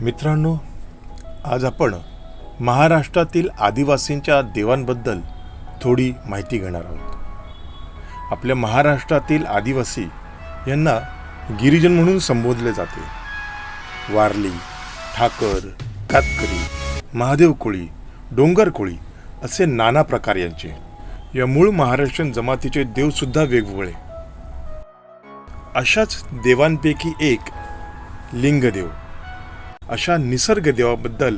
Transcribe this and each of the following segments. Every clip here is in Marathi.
मित्रांनो आज आपण महाराष्ट्रातील आदिवासींच्या देवांबद्दल थोडी माहिती घेणार आहोत. आपल्या महाराष्ट्रातील आदिवासी यांना गिरिजन म्हणून संबोधले जाते. वारली ठाकर कातकरी महादेव कोळी डोंगर कोळी असे नाना प्रकार यांचे. या मूळ महाराष्ट्रीयन जमातीचे देवसुद्धा वेगवेगळे. अशाच देवांपैकी एक लिंगदेव. अशा निसर्ग देवाबद्दल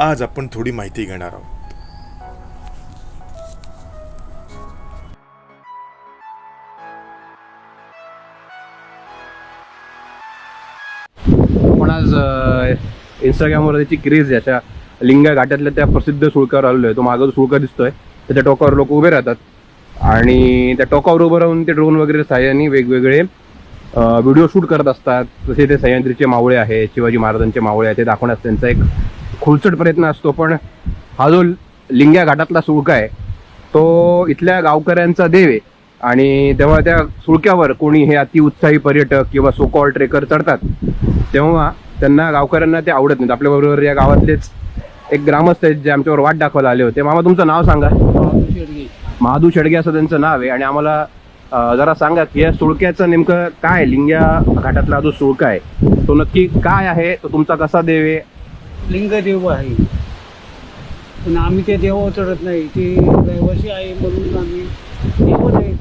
आज आपण थोडी माहिती घेणार आहोत. आपण आज इंस्टाग्रामवर त्याची क्रेज याच्या लिंगा घाटातल्या त्या प्रसिद्ध सुळकावर आलेलो आहे. तो मागं जो सुळका दिसतोय त्याच्या टोकावर लोक उभे राहतात. आणि त्या टोकावर उभं राहून ते ड्रोन वगैरे साह्याने वेगवेगळे व्हिडिओ शूट करत असतात. जसे ते सह्याद्रीचे मावळे आहेत शिवाजी महाराजांचे मावळे आहेत ते दाखवण्याचा त्यांचा एक खुलचट प्रयत्न असतो. पण हा जो लिंग्या घाटातला सुळका आहे तो इथल्या गावकऱ्यांचा देव आहे. आणि तेव्हा त्या सुळक्यावर कोणी हे अतिउत्साही पर्यटक किंवा सोकॉल ट्रेकर चढतात तेव्हा त्यांना गावकऱ्यांना ते आवडत नाहीत. आपल्याबरोबर या गावातलेच एक ग्रामस्थ आहेत जे आमच्यावर वाट दाखवायला आले होते. मामा तुमचं नाव सांगा. महादू शेडगे असं त्यांचं नाव आहे. आणि आम्हाला जरा सांगा की या सुळक्याचं नेमकं काय लिंग्या घाटातला जो सुळका आहे तो नक्की काय आहे? तो तुमचा कसा देव आहे? लिंगदेव आहे. पण आम्ही ते देव चढत नाही. ते रहिवासी आहे म्हणून आम्ही देवच आहे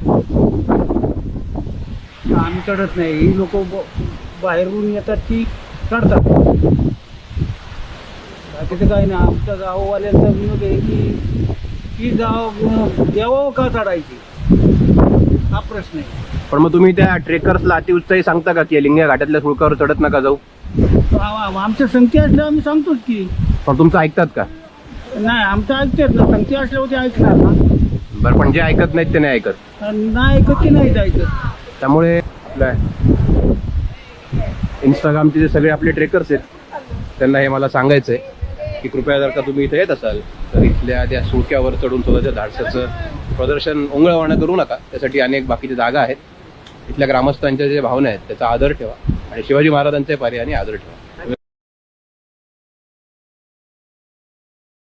आम्ही चढत नाही. ही लोक बाहेरून येतात ती चढतात. बाकीचं काही नाही. आमच्या गाववाल्यांचा विनोद आहे की ती गाव देवावर का चढायची? हा प्रश्न आहे. पण मग तुम्ही त्या ट्रेकर्सला अतिउत्साही सांगता का की लिंग्या घाटातल्या सुळकावर चढत नका जाऊ? आम- आमच्या संख्या असल्यावर आम्ही सांगतोच की. पण तुमचं ऐकतात का? नाही आमचं ऐकतात ना संख्या असल्यावर ते ऐकणार ना. बरं पण जे ऐकत नाहीत ते नाही ऐकत. नाही ऐकत की नाही जायचं त्यामुळे आपल्या इंस्टाग्रामचे जे सगळे आपले ट्रेकर्स आहेत त्यांना हे मला सांगायचं आहे की कृपया जर का तुम्ही इथे येत असाल तर इथल्या त्या सुळक्यावर चढून स्वतःच्या धाडसाचं प्रदर्शन ओंगळवाणं करू नका. त्यासाठी अनेक बाकीच्या जागा आहेत. इथल्या ग्रामस्थांच्या ज्या भावना आहेत त्याचा आदर ठेवा आणि शिवाजी महाराजांचे पर्यायाने आदर ठेवा.